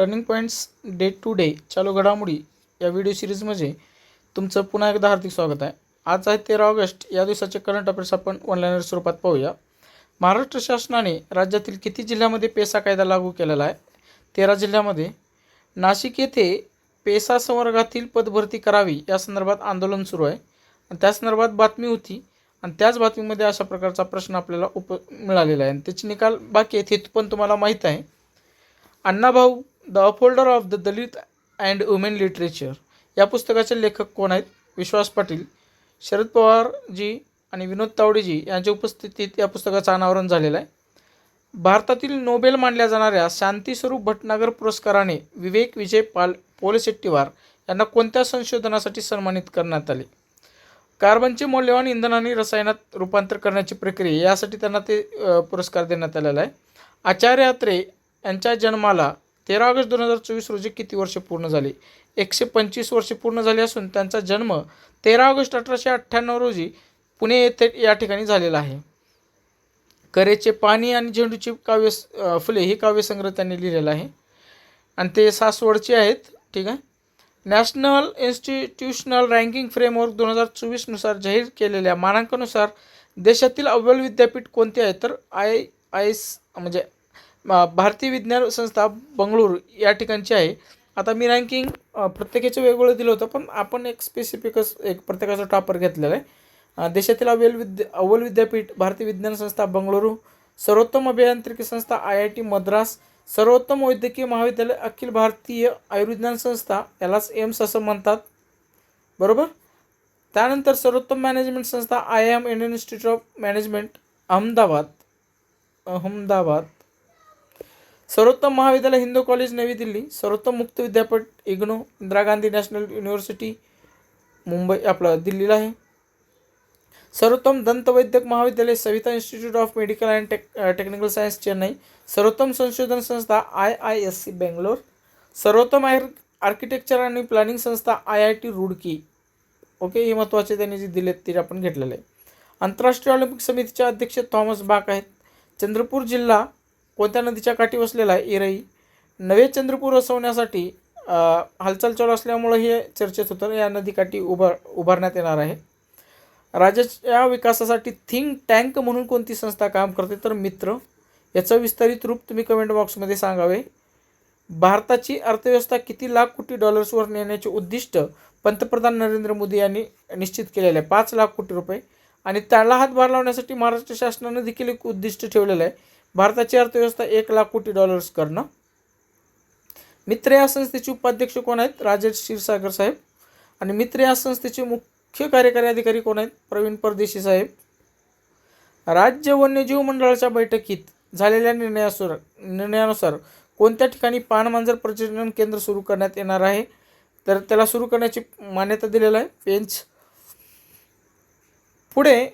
Turning points day to day चालू घडामोडी या व्हिडिओ सिरीजमध्ये तुमचं पुन्हा एकदा हार्दिक स्वागत आहे. आज आहे तेरा ऑगस्ट या दिवसाचे करंट अफेअर्स आपण ऑनलाईन स्वरूपात पाहूया. महाराष्ट्र शासनाने राज्यातील किती जिल्ह्यामध्ये पेसा कायदा लागू केलेला आहे? तेरा जिल्ह्यामध्ये नाशिक येथे पेसा संवर्गातील पदभरती करावी या संदर्भात आंदोलन सुरू आहे. आणि त्या संदर्भात बातमी होती. आणि त्याच बातमीमध्ये अशा प्रकारचा प्रश्न आपल्याला उप मिळालेला आहे. आणि त्याचे निकाल बाकी आहेत हे पण तुम्हाला माहीत आहे. Annabhau the upholder of the Dalit and women literature. या पुस्तकाचे लेखक कोण आहेत? विश्वास पाटील शरद पवारजी आणि विनोद तावडेजी यांच्या उपस्थितीत या पुस्तकाचं अनावरण झालेलं आहे. भारतातील नोबेल मानल्या जाणाऱ्या शांतीस्वरूप भटनागर पुरस्काराने विवेक विजय पाल पोलशेट्टीवार यांना कोणत्या संशोधनासाठी सन्मानित करण्यात आले? कार्बनचे मौल्यवान इंधन आणि रसायनात रूपांतर करण्याची प्रक्रिया यासाठी त्यांना ते पुरस्कार देण्यात आलेला आहे. आचार्य अत्रे यांच्या जन्माला तेरा ऑगस्ट दोन हजार चोवीस रोजी किती वर्षे पूर्ण झाली? एकशे पंचवीस वर्षे पूर्ण झाली असून त्यांचा जन्म तेरा ऑगस्ट अठराशे अठ्ठ्याण्णव रोजी पुणे येथे या ठिकाणी झालेला आहे. करेचे पाणी आणि झेंडूची काव्य फुले ही काव्यसंग्रह त्यांनी लिहिलेला आहे. आणि ते सासवडचे आहेत ठीक आहे? नॅशनल इन्स्टिट्यूशनल रँकिंग फ्रेमवर्क दोन हजार चोवीसनुसार जाहीर केलेल्या मानांकानुसार देशातील अव्वल विद्यापीठ कोणते आहे? तर आय आय एस म्हणजे भारतीय विज्ञान संस्था बंगळूर या ठिकाणची आहे. आता मी रँकिंग प्रत्येकाचं वेगवेगळं दिलं होतं पण आपण एक स्पेसिफिकच एक प्रत्येकाचा टॉपर घेतलेला आहे. देशातील अव्वल विद्या अव्वल विद्यापीठ भारतीय विज्ञान संस्था बंगळुरू सर्वोत्तम अभियांत्रिकी संस्था आय आय टी मद्रास सर्वोत्तम वैद्यकीय महाविद्यालय अखिल भारतीय आयुर्विज्ञान संस्था यालाच एम्स असं म्हणतात. बरोबर? त्यानंतर सर्वोत्तम मॅनेजमेंट संस्था I M Indian Institute of Management Ahmedabad. Ahmedabad. सर्वोत्तम महाविद्यालय हिंदू कॉलेज नवी दिल्ली सर्वोत्तम मुक्त विद्यापीठ इग्नो इंदिरा गांधी नॅशनल युनिव्हर्सिटी मुंबई आपलं दिल्लीला आहे. सर्वोत्तम दंतवैद्यक महाविद्यालय Saveetha institute of medical and tech technical science Chennai सर्वोत्तम संशोधन संस्था I I S C Bangalore सर्वोत्तम आयर आर्किटेक्चर आणि प्लॅनिंग संस्था I I T Roorkee. Okay हे महत्त्वाचे त्यांनी जे दिले ते आपण घेतलेले आहे. आंतरराष्ट्रीय ऑलिम्पिक समितीचे अध्यक्ष थॉमस बाक आहेत. चंद्रपूर जिल्हा कोणत्या नदीच्या काठी वसलेला आहे? इरई नवे चंद्रपूर वसवण्यासाठी हालचाल चालू असल्यामुळं हे चर्चेत होतं या नदीकाठी उभार उभारण्यात येणार आहे. राज्याच्या विकासासाठी थिंक टँक म्हणून कोणती संस्था काम करते? तर मित्र याचं विस्तारित रूप तुम्ही कमेंट बॉक्समध्ये सांगावे. भारताची अर्थव्यवस्था किती लाख कोटी डॉलर्सवर नेण्याचे उद्दिष्ट पंतप्रधान नरेंद्र मोदी यांनी निश्चित केलेलं आहे. पाच लाख कोटी रुपये. आणि त्याला हातभार लावण्यासाठी महाराष्ट्र शासनानं देखील एक उद्दिष्ट ठेवलेलं आहे. भारताची अर्थव्यवस्था एक लाख कोटी डॉलर्स करणं. मित्र या संस्थेचे उपाध्यक्ष कोण आहेत? राजेश क्षीरसागर साहेब. आणि मित्र या संस्थेचे मुख्य कार्यकारी अधिकारी कोण आहेत? प्रवीण परदेशी साहेब. राज्य वन्यजीव मंडळाच्या बैठकीत झालेल्या निर्णयानुसार निर्णयानुसार कोणत्या ठिकाणी पानमांजर प्रजनन केंद्र सुरू करण्यात येणार आहे? तर त्याला सुरू करण्याची मान्यता दिलेलं आहे. पेंच. पुढे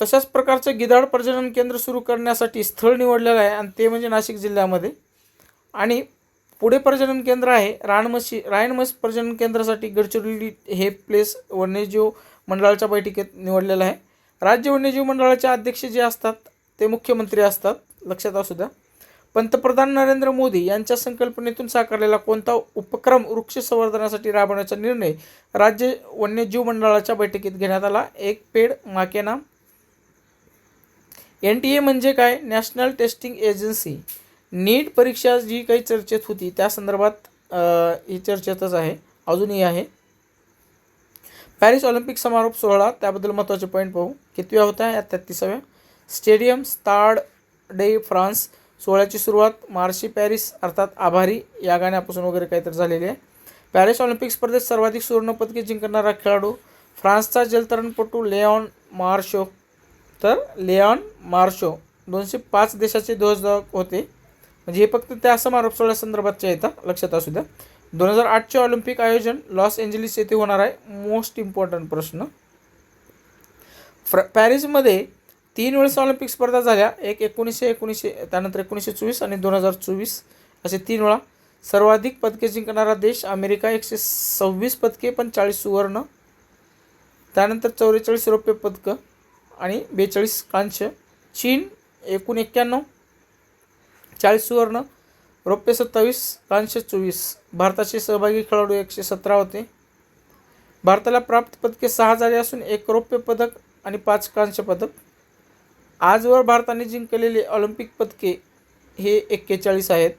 तशाच प्रकारचं गिधाड प्रजनन केंद्र सुरू करण्यासाठी स्थळ निवडलेलं आहे आणि ते म्हणजे नाशिक जिल्ह्यामध्ये. आणि पुढे प्रजनन केंद्र आहे रानमशी रायणमस प्रजनन केंद्रासाठी गडचिरोली हे प्लेस वन्यजीव मंडळाच्या बैठकीत निवडलेलं आहे. राज्य वन्यजीव मंडळाचे अध्यक्ष जे असतात ते मुख्यमंत्री असतात लक्षात असू द्या. पंतप्रधान नरेंद्र मोदी यांच्या संकल्पनेतून साकारलेला कोणता उपक्रम वृक्ष संवर्धनासाठी राबवण्याचा निर्णय राज्य वन्यजीव मंडळाच्या बैठकीत घेण्यात आला. एक पेड माके नाम एन टी ए म्हणजे काय? नॅशनल टेस्टिंग एजन्सी नीट परीक्षा जी काही चर्चेत होती त्या संदर्भात ही चर्चेतच आहे. अजूनही आहे. पॅरिस ऑलिम्पिक समारोप सोहळा त्याबद्दल महत्त्वाचे पॉईंट पाहू. कितव्या होत्या या तेहतीसाव्या. स्टेडियम स्टार्ड डे फ्रान्स सोहळ्याची सुरुवात मार्शी पॅरिस अर्थात आभारी या गाण्यापासून वगैरे काहीतरी झालेली आहे. पॅरिस ऑलिम्पिक स्पर्धेत सर्वाधिक सुवर्णपदके जिंकणारा खेळाडू फ्रान्सचा जलतरणपटू लेऑन मार्शो तर लेऑन मार्शो दोनशे पाच देशाचे ध्वजधारक होते. म्हणजे हे फक्त त्या समारोप सोहळ्यासंदर्भातचे येतात लक्षात असू द्या. दोन हजार आठचे ऑलिम्पिक आयोजन लॉस एंजलिस येथे होणार आहे. मोस्ट इम्पॉर्टंट प्रश्न. फ्र पॅरिसमध्ये तीन वेळेस ऑलिम्पिक स्पर्धा झाल्या. एक एकोणीसशे एकोणीसशे त्यानंतर एकोणीसशे चोवीस आणि दोन हजार चोवीस असे तीन वेळा. सर्वाधिक पदके जिंकणारा देश अमेरिका एकशे सव्वीस पदके पण चाळीस सुवर्ण. त्यानंतर चौवेचाळीस रौप्य पदकं. आणि बेचाळीस कांस्य चीन एकूण एक्क्याण्णव. चाळीस सुवर्ण. रौप्य सत्तावीस कांस्य चोवीस. भारताचे सहभागी खेळाडू एकशे सतरा होते. भारताला प्राप्त पदके सहा झाले असून एक रौप्य पदक आणि पाच कांस्य पदक. आजवर भारताने जिंकलेले ऑलिम्पिक पदके हे एक्केचाळीस आहेत.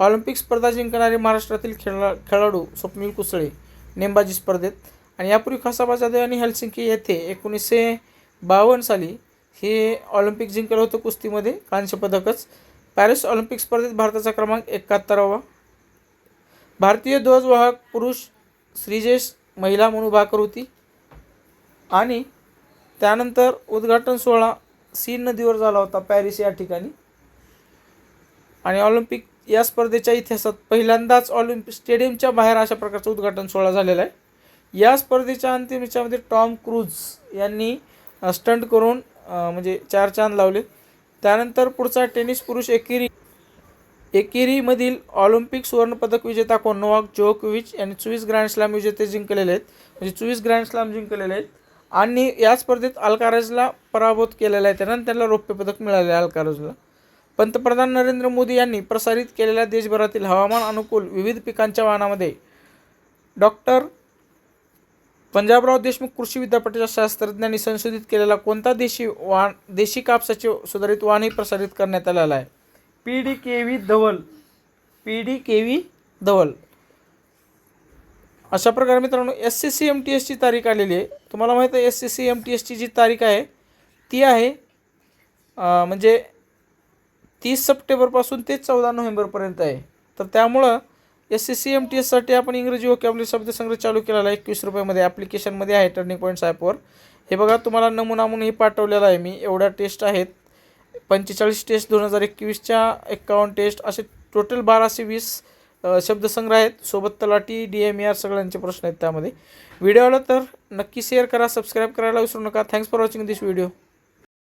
ऑलिम्पिक स्पर्धा जिंकणारे महाराष्ट्रातील खेळा खेळाडू स्वप्नील कुसळे नेमबाजी स्पर्धेत आणि यापूर्वी खसाबा जाधव आणि हेल्सिंकी येथे एकोणीसशे बावन्न साली हे ऑलिम्पिक जिंकलं होतं कुस्तीमध्ये कांस्य पदकच. पॅरिस ऑलिम्पिक स्पर्धेत भारताचा क्रमांक एकाहत्तरावा. भारतीय ध्वजवाहक पुरुष श्रीजेश महिला म्हणून भाकर होती. आणि त्यानंतर उद्घाटन सोहळा सीन नदीवर झाला होता पॅरिस या ठिकाणी. आणि ऑलिम्पिक या स्पर्धेच्या इतिहासात पहिल्यांदाच ऑलिम्पिक स्टेडियमच्या बाहेर अशा प्रकारचं उद्घाटन सोहळा झालेला आहे. या स्पर्धेच्या अंतिम याच्यामध्ये टॉम क्रूज यांनी स्टंट करून म्हणजे चार चांद लावले. त्यानंतर पुढचा टेनिस पुरुष एकेरी एकेरीमधील ऑलिम्पिक सुवर्णपदक विजेता कोण? नोवाक जोकोविच यांनी चोवीस ग्रँड स्लॅम विजेते जिंकलेले आहेत. म्हणजे चोवीस ग्रँड स्लॅम जिंकलेले आहेत. आणि या स्पर्धेत अल्काराजला पराभूत केलेला आहे. त्यानंतर त्यांना रौप्य पदक मिळाले आहे अल्काराजला. पंतप्रधान नरेंद्र मोदी यांनी प्रसारित केलेल्या देशभरातील हवामान अनुकूल विविध पिकांच्या वाहनामध्ये डॉक्टर पंजाबराव देशमुख कृषी विद्यापीठाच्या शास्त्रज्ञांनी संशोधित केलेला कोणता देशी वाण देशी कापसाचे सुधारित वाणही प्रसारित करण्यात आलेला आहे? P D K V Dhaval. P D K V Dhaval. अशा प्रकारे मित्रांनो S C C M T एसची तारीख आलेली आहे. तुम्हाला माहीत आहे S C C M T एसची जी तारीख आहे ती आहे म्हणजे तीस सप्टेंबरपासून ते चौदा नोव्हेंबरपर्यंत आहे. तर त्यामुळं S C C M T एससाठी आपण इंग्रजी वोकॅबलरी शब्दसंग्रह चालू केलेला आहे. एकवीस रुपयामध्ये ॲप्लिकेशनमध्ये आहे टर्निंग पॉईंट्स ॲपवर हे बघा तुम्हाला नमुना म्हणून पाठवलेला आहे मी. एवढ्या टेस्ट आहेत. पंचेचाळीस टेस्ट दोन हजार एकवीसच्या एक्कावन्न टेस्ट असे टोटल बाराशे वीस शब्दसंग्रह आहेत. सोबत तलाटी डी एम आर सगळ्यांचे प्रश्न आहेत त्यामध्ये. व्हिडिओ आला तर नक्की शेअर करा सबस्क्राईब करायला विसरू नका. Thanks for watching this video